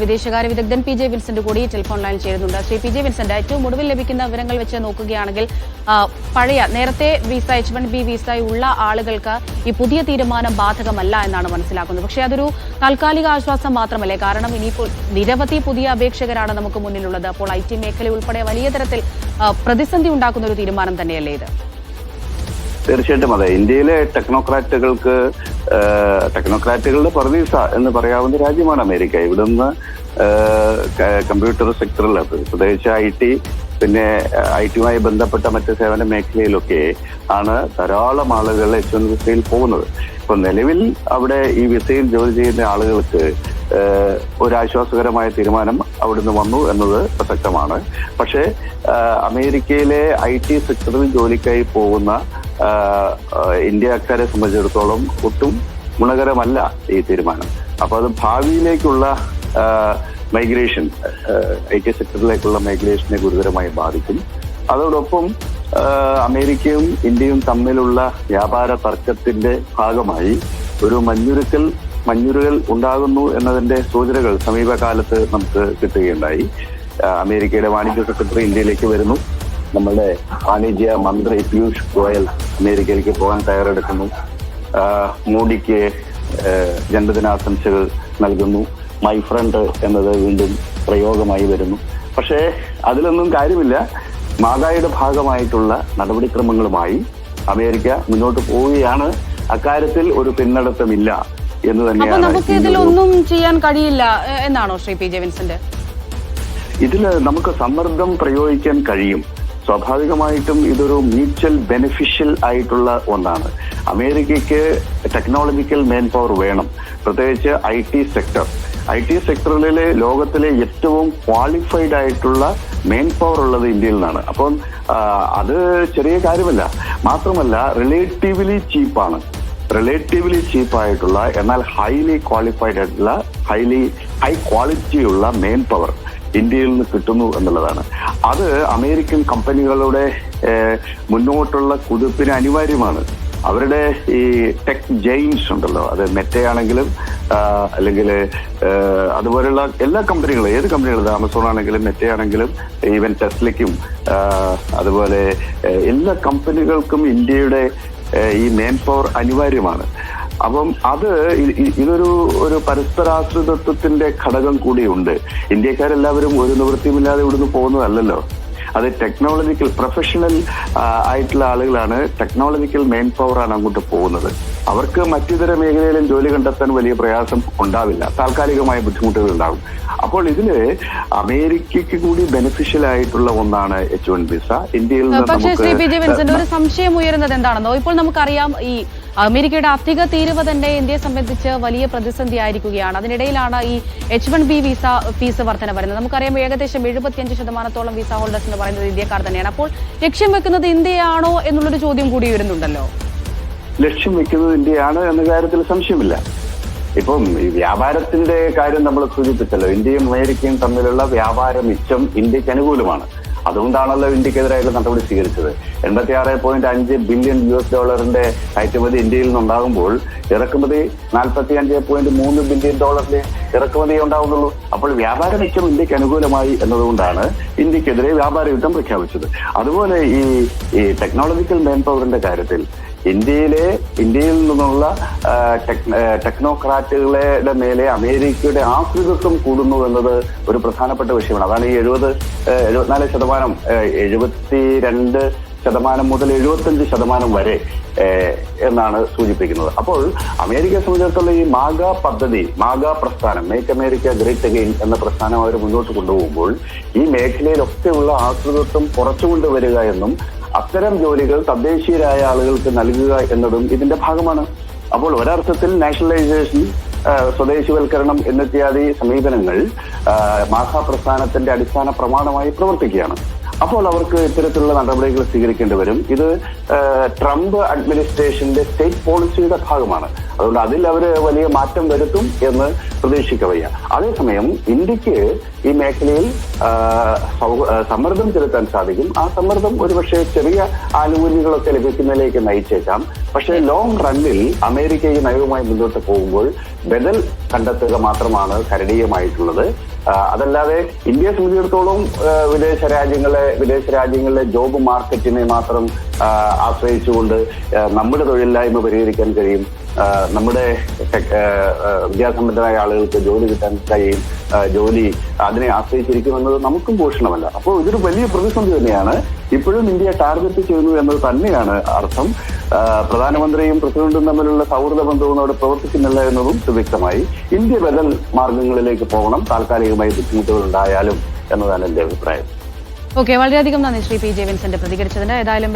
വിദേശകാര്യ വിദഗ്ധൻ P J Vincent കൂടി ടെലിഫോൺ ലൈൻ ചേരുന്നുണ്ട്. ശ്രീ പി ജെ വിൻസെന്റ് ഏറ്റവും ഒടുവിൽ ലഭിക്കുന്ന വിവരങ്ങൾ വെച്ച് നോക്കുകയാണെങ്കിൽ പഴയ നേരത്തെ visa H one B visa ഉള്ള ആളുകൾക്ക് ഈ പുതിയ തീരുമാനം ബാധകമല്ല എന്നാണ് മനസ്സിലാക്കുന്നത്. പക്ഷേ അതൊരു താൽക്കാലിക ആശ്വാസം മാത്രമല്ലേ? കാരണം ഇനിയിപ്പോൾ നിരവധി പുതിയ അപേക്ഷകരാണ് നമുക്ക് മുന്നിലുള്ളത്. അപ്പോൾ ഐ ടി മേഖല ഉൾപ്പെടെ വലിയ തരത്തിൽ പ്രതിസന്ധി ഉണ്ടാക്കുന്ന ഒരു തീരുമാനം തന്നെയല്ലേ ഇത്? തീർച്ചയായിട്ടും അതെ. ഇന്ത്യയിലെ ടെക്നോക്രാറ്റുകൾക്ക് ടെക്നോക്രാറ്റുകളുടെ പർദീസ എന്ന് പറയാവുന്ന രാജ്യമാണ് അമേരിക്ക. ഇവിടുന്ന് കമ്പ്യൂട്ടർ സെക്ടറിൽ പ്രത്യേകിച്ച് ഐ ടി പിന്നെ ഐ ടിയുമായി ബന്ധപ്പെട്ട മറ്റ് സേവന മേഖലയിലൊക്കെ ആണ് ധാരാളം ആളുകൾ എച്ച് വൺ വിസയിൽ പോകുന്നത്. ഇപ്പൊ നിലവിൽ അവിടെ ഈ വിസയിൽ ജോലി ചെയ്യുന്ന ആളുകൾക്ക് ഒരു ആശ്വാസകരമായ തീരുമാനം അവിടുന്ന് വന്നു എന്നത് പ്രസക്തമാണ്. പക്ഷേ അമേരിക്കയിലെ ഐ ടി സെക്ടറിൽ ജോലിക്കായി പോകുന്ന ഇന്ത്യക്കാരെ സംബന്ധിച്ചിടത്തോളം ഒട്ടും ഗുണകരമല്ല ഈ തീരുമാനം. അപ്പൊ അത് ഭാവിയിലേക്കുള്ള മൈഗ്രേഷൻ ഐ ടി സെക്ടറിലേക്കുള്ള മൈഗ്രേഷനെ ഗുരുതരമായി ബാധിക്കും. അതോടൊപ്പം അമേരിക്കയും ഇന്ത്യയും തമ്മിലുള്ള വ്യാപാര തർക്കത്തിന്റെ ഭാഗമായി ഒരു മഞ്ഞുരുക്കൽ മഞ്ഞുരുകൽ ഉണ്ടാകുന്നു എന്നതിന്റെ സൂചനകൾ സമീപകാലത്ത് നമുക്ക് കിട്ടുകയുണ്ടായി. അമേരിക്കയുടെ വാണിജ്യ സെക്രട്ടറി ഇന്ത്യയിലേക്ക് വരുന്നു. നമ്മുടെ വാണിജ്യ മന്ത്രി പീയൂഷ് ഗോയൽ അമേരിക്കയിലേക്ക് പോകാൻ തയ്യാറെടുക്കുന്നു. മോഡിക്ക് ജന്മദിനാശംസകൾ നൽകുന്നു. മൈ ഫ്രണ്ട് എന്നത് വീണ്ടും പ്രയോഗമായി വരുന്നു. പക്ഷേ അതിലൊന്നും കാര്യമില്ല. മാതായുടെ ഭാഗമായിട്ടുള്ള നടപടിക്രമങ്ങളുമായി അമേരിക്ക മുന്നോട്ട് പോവുകയാണ്. അക്കാര്യത്തിൽ ഒരു പിന്നടത്തമില്ല എന്ന് തന്നെയാണ് നമുക്ക് ഇതിലൊന്നും ചെയ്യാൻ കഴിയില്ല എന്നാണോ ശ്രീ പി ജെ വിൻസെന്റ്? ഇതിൽ നമുക്ക് സമ്മർദ്ദം പ്രയോഗിക്കാൻ കഴിയും. സ്വാഭാവികമായിട്ടും ഇതൊരു മ്യൂച്വൽ ബെനിഫിഷ്യൽ ആയിട്ടുള്ള ഒന്നാണ്. അമേരിക്കയ്ക്ക് ടെക്നോളജിക്കൽ മെയിൻ പവർ വേണം. പ്രത്യേകിച്ച് I T sector I T സെക്ടറിലെ ലോകത്തിലെ ഏറ്റവും ക്വാളിഫൈഡ് ആയിട്ടുള്ള മെയിൻ പവർ ഉള്ളത് ഇന്ത്യയിൽ നിന്നാണ്. അപ്പം അത് ചെറിയ കാര്യമല്ല. മാത്രമല്ല റിലേറ്റീവ്ലി ചീപ്പാണ് റിലേറ്റീവ്ലി ചീപ്പായിട്ടുള്ള എന്നാൽ ഹൈലി ക്വാളിഫൈഡ് ആയിട്ടുള്ള ഹൈലി ഹൈ ക്വാളിറ്റിയുള്ള മെയിൻ പവർ ഇന്ത്യയിൽ നിന്ന് കിട്ടുന്നു എന്നുള്ളതാണ്. അത് അമേരിക്കൻ കമ്പനികളുടെ മുന്നോട്ടുള്ള കുതിപ്പിന് അനിവാര്യമാണ്. അവരുടെ ഈ ടെക് ജെയിൻസ് ഉണ്ടല്ലോ അത് മെറ്റയാണെങ്കിലും അല്ലെങ്കിൽ അതുപോലെയുള്ള എല്ലാ കമ്പനികളും ഏത് കമ്പനികളും ആമസോൺ ആണെങ്കിലും മെറ്റയാണെങ്കിലും ഈവൻ ടെസ്ലയ്ക്കും അതുപോലെ എല്ലാ കമ്പനികൾക്കും ഇന്ത്യയുടെ ഈ മെയിൻ പവർ അനിവാര്യമാണ്. അപ്പം അത് ഇതൊരു ഒരു പരസ്പരാശ്രിതത്വത്തിന്റെ ഘടകം കൂടിയുണ്ട്. ഇന്ത്യക്കാരെല്ലാവരും ഒരു നിവൃത്തിയുമില്ലാതെ ഇവിടുന്ന് പോകുന്നതല്ലല്ലോ. അത് ടെക്നോളജിക്കൽ പ്രൊഫഷണൽ ആയിട്ടുള്ള ആളുകളാണ് ടെക്നോളജിക്കൽ മെയിൻ പവറാണ് അങ്ങോട്ട് പോകുന്നത്. അവർക്ക് മറ്റിതര മേഖലയിലും ജോലി കണ്ടെത്താൻ വലിയ പ്രയാസം ഉണ്ടാവില്ല. താൽക്കാലികമായ ബുദ്ധിമുട്ടുകൾ ഉണ്ടാകും. അപ്പോൾ ഇതിൽ അമേരിക്കയ്ക്ക് കൂടി ബെനിഫിഷ്യൽ ആയിട്ടുള്ള ഒന്നാണ് എച്ച് വൺ വിസ ഇന്ത്യയിൽ നിന്ന് പക്ഷേ ശ്രീ പി ജെ വിൻസെന്റ് ഒരു സംശയം ഉയരുന്നത് എന്താണെന്നോ? ഇപ്പോൾ നമുക്കറിയാം ഈ അമേരിക്കയുടെ അധിക തീരുവ തന്നെ ഇന്ത്യയെ സംബന്ധിച്ച് വലിയ പ്രതിസന്ധി ആയിരിക്കുകയാണ് അതിനിടയിലാണ് ഈ H one B visa fees വർധന വരുന്നത്. നമുക്കറിയാം ഏകദേശം എഴുപത്തിയഞ്ച് ശതമാനത്തോളം വിസ ഹോൾഡേഴ്സ് എന്ന് പറയുന്നത് ഇന്ത്യക്കാർ തന്നെയാണ്. അപ്പോൾ ലക്ഷ്യം വെക്കുന്നത് ഇന്ത്യയാണോ എന്നുള്ളൊരു ചോദ്യം കൂടി വരുന്നുണ്ടല്ലോ ലക്ഷ്യം വെക്കുന്നത് ഇന്ത്യയാണ് എന്ന കാര്യത്തിൽ സംശയമില്ല. ഇപ്പം ഈ വ്യാപാരത്തിന്റെ കാര്യം നമ്മൾ സൂചിപ്പിച്ചല്ലോ. ഇന്ത്യയും അമേരിക്കയും തമ്മിലുള്ള വ്യാപാര മിച്ചം ഇന്ത്യയ്ക്ക് അനുകൂലമാണ്. അതുകൊണ്ടാണല്ലോ ഇന്ത്യക്കെതിരായിട്ടുള്ള നടപടി സ്വീകരിച്ചത്. എൺപത്തി ആറ് പോയിന്റ് അഞ്ച് ബില്യൺ യു എസ് ഡോളറിന്റെ കയറ്റുമതി ഇന്ത്യയിൽ നിന്നുണ്ടാകുമ്പോൾ ഇറക്കുമതി നാൽപ്പത്തി അഞ്ച് പോയിന്റ് മൂന്ന് ബില്യൺ ഡോളറിന്റെ ഇറക്കുമതി ഉണ്ടാവുന്നുള്ളൂ. അപ്പോൾ വ്യാപാര മിച്ചം ഇന്ത്യയ്ക്ക് അനുകൂലമായി എന്നതുകൊണ്ടാണ് ഇന്ത്യക്കെതിരെ വ്യാപാര യുദ്ധം പ്രഖ്യാപിച്ചത്. അതുപോലെ ഈ ടെക്നോളജിക്കൽ മെയിൻ പവറിന്റെ കാര്യത്തിൽ ഇന്ത്യയിലെ ഇന്ത്യയിൽ നിന്നുള്ള ടെക്നോക്രാറ്റുകളുടെ മേലെ അമേരിക്കയുടെ ആശ്രിതത്വം കൂടുന്നു എന്നത് ഒരു പ്രധാനപ്പെട്ട വിഷയമാണ്. അതാണ് ഈ എഴുപത് എഴുപത്തിനാല് ശതമാനം എഴുപത്തി രണ്ട് ശതമാനം മുതൽ എഴുപത്തഞ്ച് ശതമാനം വരെ എന്നാണ് സൂചിപ്പിക്കുന്നത്. അപ്പോൾ അമേരിക്കയെ സംബന്ധിച്ചിടത്തോളം ഈ മാഗ പദ്ധതി മാഗ പ്രസ്ഥാനം മേക്ക് അമേരിക്ക ഗ്രേറ്റ് അഗെയിൻ എന്ന പ്രസ്ഥാനം അവർ മുന്നോട്ട് കൊണ്ടുപോകുമ്പോൾ ഈ മേഖലയിലൊക്കെയുള്ള ആശ്രിതത്വം കുറച്ചുകൊണ്ടുവരിക എന്നും അത്തരം ജോലികൾ തദ്ദേശീയരായ ആളുകൾക്ക് നൽകുക എന്നതും ഇതിന്റെ ഭാഗമാണ്. അപ്പോൾ ഒരർത്ഥത്തിൽ നാഷണലൈസേഷൻ സ്വദേശിവൽക്കരണം എന്നിത്യാദി സമീപനങ്ങൾ മാസാപ്രസ്ഥാനത്തിന്റെ അടിസ്ഥാന പ്രമാണമായി പ്രവർത്തിക്കുകയാണ്. അപ്പോൾ അവർക്ക് ഇത്തരത്തിലുള്ള നടപടികൾ സ്വീകരിക്കേണ്ടി വരും. ഇത് ട്രംപ് അഡ്മിനിസ്ട്രേഷന്റെ സ്റ്റേറ്റ് പോളിസിയുടെ ഭാഗമാണ്. അതുകൊണ്ട് അതിൽ അവർ വലിയ മാറ്റം വരുത്തും എന്ന് പ്രതീക്ഷിക്കവയ്യ. അതേസമയം ഇന്ത്യയ്ക്ക് ഈ മേഖലയിൽ സമ്മർദ്ദം ചെലുത്താൻ സാധിക്കും. ആ സമ്മർദ്ദം ഒരുപക്ഷെ ചെറിയ ആനുകൂല്യങ്ങളൊക്കെ ലഭിക്കുന്നതിലേക്ക് നയിച്ചേക്കാം. പക്ഷേ ലോങ് റണ്ണിൽ അമേരിക്ക ഈ നയവുമായി മുന്നോട്ട് പോകുമ്പോൾ ബദൽ കണ്ടെത്തുക മാത്രമാണ് കരണീയമായിട്ടുള്ളത്. അതല്ലാതെ ഇന്ത്യയെ സംബന്ധിച്ചിടത്തോളം വിദേശ രാജ്യങ്ങളെ വിദേശ രാജ്യങ്ങളിലെ ജോബ് മാർക്കറ്റിനെ മാത്രം ആശ്രയിച്ചുകൊണ്ട് നമ്മുടെ തൊഴിലില്ലായ്മ പരിഹരിക്കാൻ കഴിയും. നമ്മുടെ വിദ്യാസമ്പന്നരായ ആളുകൾക്ക് ജോലി കിട്ടാൻ കഴിയും. ജോലി അതിനെ ആശ്രയിച്ചിരിക്കുമെന്നത് നമുക്കും പോഷണമല്ല. അപ്പോൾ ഇതൊരു വലിയ പ്രതിസന്ധി തന്നെയാണ്. ഇപ്പോഴും ഇന്ത്യ ടാർഗറ്റ് ചെയ്യുന്നു എന്നത് തന്നെയാണ് അർത്ഥം. പ്രധാനമന്ത്രിയും പ്രസിഡന്റും തമ്മിലുള്ള സൗഹൃദ ബന്ധവും അവിടെ പ്രവർത്തിക്കുന്നില്ല എന്നതും സുവ്യക്തമായി. ഇന്ത്യ ബദൽ മാർഗങ്ങളിലേക്ക് പോകണം. താൽക്കാലികമായി ബുദ്ധിമുട്ടുകൾ ഉണ്ടായാലും എന്നതാണ് എന്റെ അഭിപ്രായം. ഓക്കെ വളരെയധികം നന്ദി ശ്രീ പി ജെ വിൻസെന്റ് പ്രതികരിച്ചതിന്. ഏതായാലും